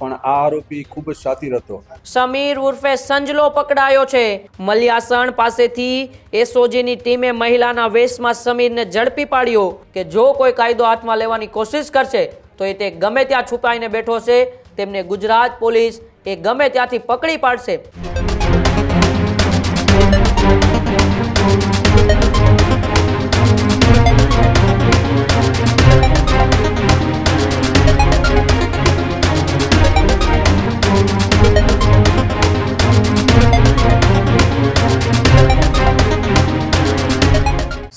પણ આ આરોપી ખૂબ શાતિર હતો સમીર ઉર્ફે સંજલો પકડાયો છે. મલિયાસણ પાસેથી એસઓજીની ટીમે મહિલાના વેશમાં સમીરને ઝડપી પાડ્યો કે જો કોઈ કાયદો હાથમાં લેવાની કોશિશ કરશે, તો એ તે ગમે ત્યાં છુપાઈને બેઠો છે તેમને ગુજરાત પોલીસ એ ગમે ત્યાંથી પકડી પાડશે.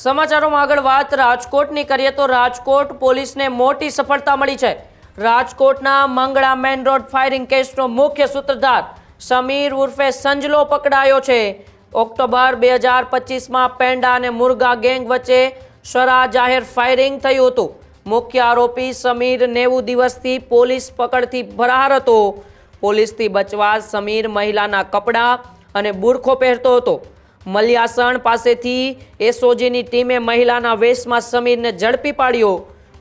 સમાચારોમાં આગળ વાત રાજકોટની કરીએ તો રાજકોટ પોલીસને મોટી સફળતા મળી છે. રાજકોટના મંગળા મેન રોડ ફાયરિંગ કેસનો મુખ્ય સૂત્રધાર સમીર ઉર્ફે સંજલો પકડાયો છે. ઓક્ટોબર બે હજાર પચીસમાં પેંડા અને મુર્ગા ગેંગ વચ્ચે શરા જાહેર ફાયરિંગ થયું હતું. મુખ્ય આરોપી સમીર નેવું દિવસથી પોલીસ પકડથી ફરાર હતો. પોલીસથી બચવા સમીર મહિલાના કપડાં અને બુરખો પહેરતો હતો. મલિયાસણ પાસેથી એસઓજીની ટીમે મહિલાના વેશમાં સમીરને ઝડપી પાડ્યો.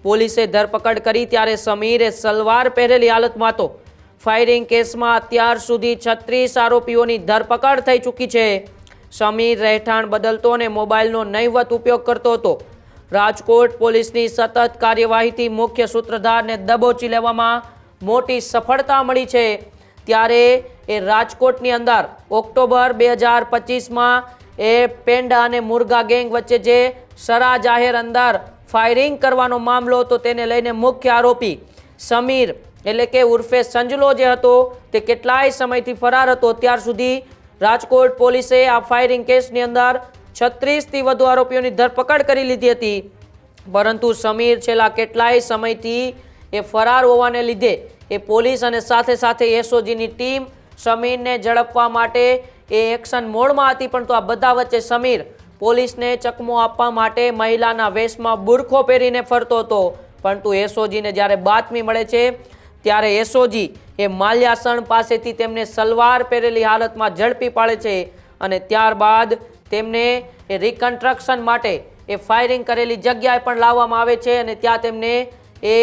પોલીસે ધરપકડ કરી ત્યારે સમીરે સલવાર પહેરેલી હાલતમાં હતો. ફાયરિંગ કેસમાં અત્યાર સુધી છત્રીસ આરોપીઓની ધરપકડ થઈ ચૂકી છે. સમીર રહેઠાણ બદલતો અને મોબાઈલનો નહિવત ઉપયોગ કરતો હતો. રાજકોટ પોલીસની સતત કાર્યવાહીથી મુખ્ય સૂત્રધારને દબોચી લેવામાં મોટી સફળતા મળી છે. ત્યારે એ રાજકોટની અંદર ઓક્ટોબર બે હજાર પચીસમાં એ પેંડા અને મુર્ગા ગેંગ વચ્ચે જે સરા જાહેર અંદર ફાયરિંગ કરવાનો મામલો હતો તેને લઈને મુખ્ય આરોપી સમીર એટલે કે ઉર્ફે સંજલો જે હતો તે કેટલાય સમયથી ફરાર હતો. ત્યાર સુધી રાજકોટ પોલીસે આ ફાયરિંગ કેસની અંદર છત્રીસથી વધુ આરોપીઓની ધરપકડ કરી લીધી હતી. પરંતુ સમીર છેલ્લા કેટલાય સમયથી એ ફરાર હોવાને લીધે એ પોલીસ અને સાથે સાથે એસઓજીની ટીમ સમીરને ઝડપવા માટે એ એક્શન મોડમાં હતી, પણ તો આ બધા વચ્ચે સમીર પોલીસને ચકમો આપવા માટે મહિલાના વેશમાં બુરખો પહેરીને ફરતો હતો. પરંતુ એસઓજીને જ્યારે બાતમી મળે છે, ત્યારે એસઓજી એ માલ્યાસણ પાસેથી તેમને સલવાર પહેરેલી હાલતમાં ઝડપી પાડે છે અને ત્યારબાદ તેમને એ રિકન્સ્ટ્રક્શન માટે એ ફાયરિંગ કરેલી જગ્યાએ પણ લાવવામાં આવે છે અને ત્યાં તેમને એ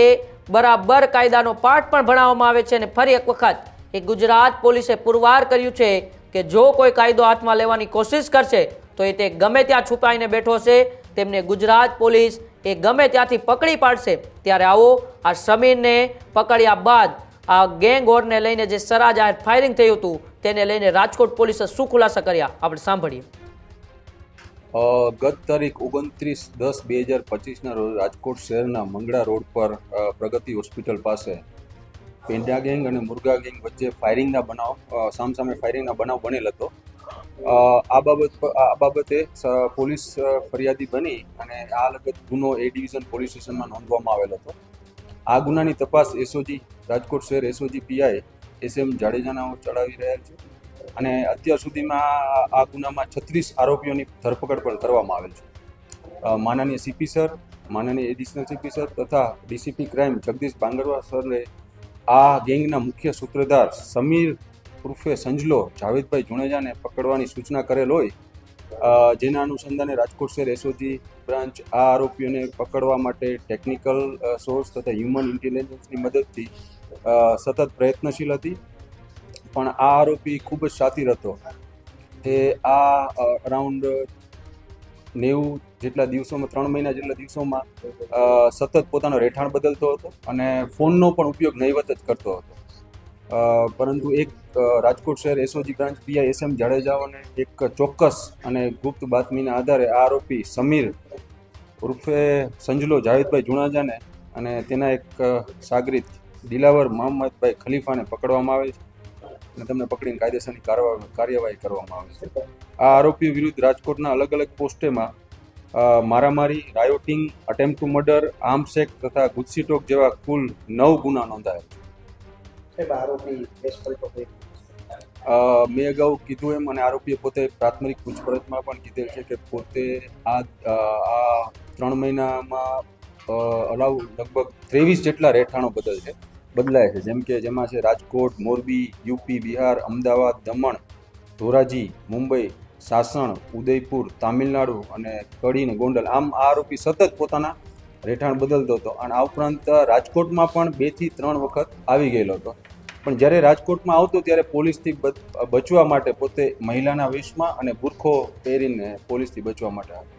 બરાબર કાયદાનો પાઠ પણ ભણાવવામાં આવે છે અને ફરી એક વખત એ ગુજરાત પોલીસે પુરવાર કર્યું છે કે જો કોઈ કાયદો હાથમાં લેવાની કોશિશ કરશે, તો એ તે ગમે ત્યાં છુપાઈને બેઠો છે તેમને ગુજરાત પોલીસ એ ગમે ત્યાંથી પકડી પાડશે. ત્યારે આવો, આ સમીરને પકડ્યા બાદ આ ગેંગ વોરને લઈને જે સરા જાહેર ફાયરિંગ થયું હતું, તેને લઈને રાજકોટ પોલીસે શું ખુલાસા કર્યા? આપણે સાંભળીએ. ગત તારીખ ઓગણત્રીસ દસ બે હજાર પચીસના રોજ રાજકોટ શહેરના મંગળા રોડ પર પ્રગતિ હોસ્પિટલ પાસે પેંડા ગેંગ અને મુરગા ગેંગ વચ્ચે ફાયરિંગના બનાવ સામસામે ફાયરિંગના બનાવ બનેલ હતો. આ બાબત આ બાબતે પોલીસ ફરિયાદી બની અને આ લગત ગુનો એ ડિવિઝન પોલીસ સ્ટેશનમાં નોંધવામાં આવેલ હતો. આ ગુનાની તપાસ એસઓજી રાજકોટ શહેર એસઓજી પીઆઈ એસ એમ જાડેજાના ચડાવી રહ્યા છે અને અત્યાર સુધીમાં આ- ગુનામાં છત્રીસ આરોપીઓની ધરપકડ પણ કરવામાં આવેલ છે. માનનીય સીપી સર, માનનીય એડિશનલ સીપી સર તથા ડીસીપી ક્રાઇમ જગદીશ બાંગરવા સરે આ ગેંગના મુખ્ય સૂત્રધાર સમીર ઉર્ફે સંજલો જાવેદભાઈ જુણેજાને પકડવાની સૂચના કરેલ હોય જેના અનુસંધાને રાજકોટ શહેર એસઓજી બ્રાન્ચ આ આરોપીઓને પકડવા માટે ટેકનિકલ સોર્સ તથા હ્યુમન ઇન્ટેલિજન્સની મદદથી સતત પ્રયત્નશીલ હતી. પણ આ આરોપી ખૂબ જ શાતિર હતો. તે આ અરાઉન્ડ નેવું જેટલા દિવસોમાં, ત્રણ મહિના જેટલા દિવસોમાં સતત પોતાનો રહેઠાણ બદલતો હતો અને ફોનનો પણ ઉપયોગ નહીવત જ કરતો હતો. પરંતુ એક રાજકોટ શહેર એસઓજી બ્રાન્ચ પીઆઈ એસ જાડેજાઓને એક ચોક્કસ અને ગુપ્ત બાતમીના આધારે આ આરોપી સમીર ઉર્ફે સંજલો જાવેદભાઈ જુણાજાને અને તેના એક સાગરિત સાગરીત દિલાવર મોહમ્મદભાઈ ખલીફાને પકડવામાં આવે છે. અને તેમને પકડીને કાયદેસરની કાર્યવાહી કરવામાં આવે છે. આ આરોપીઓ વિરુદ્ધ રાજકોટના અલગ અલગ પોસ્ટેમાં મારામારી rioting attempt to murder arms act તથા ગુજસીટોક જેવા કુલ નવ ગુના નોંધાયા છે. મેં અગાઉ કીધું એમ અને આરોપીએ પોતે પ્રાથમિક પૂછપરછમાં પણ કીધેલ છે કે પોતે આ આ ત્રણ મહિનામાં અલાઉ લગભગ ત્રેવીસ જેટલા રહેઠાણો બદલ છે બદલાય છે. જેમ કે જેમાં છે રાજકોટ, મોરબી, યુપી, બિહાર, અમદાવાદ, દમણ, ધોરાજી, મુંબઈ, સાસણ, ઉદયપુર, તામિલનાડુ અને કડીને ગોંડલ. આમ આ આરોપી સતત પોતાના રહેઠાણ બદલતો હતો અને આ ઉપરાંત રાજકોટમાં પણ બેથી ત્રણ વખત આવી ગયેલો હતો. પણ જ્યારે રાજકોટમાં આવતો ત્યારે પોલીસથી બચ- બચવા માટે પોતે મહિલાના વેશમાં અને બુરખો પહેરીને પોલીસથી બચવા માટે આવ્યો.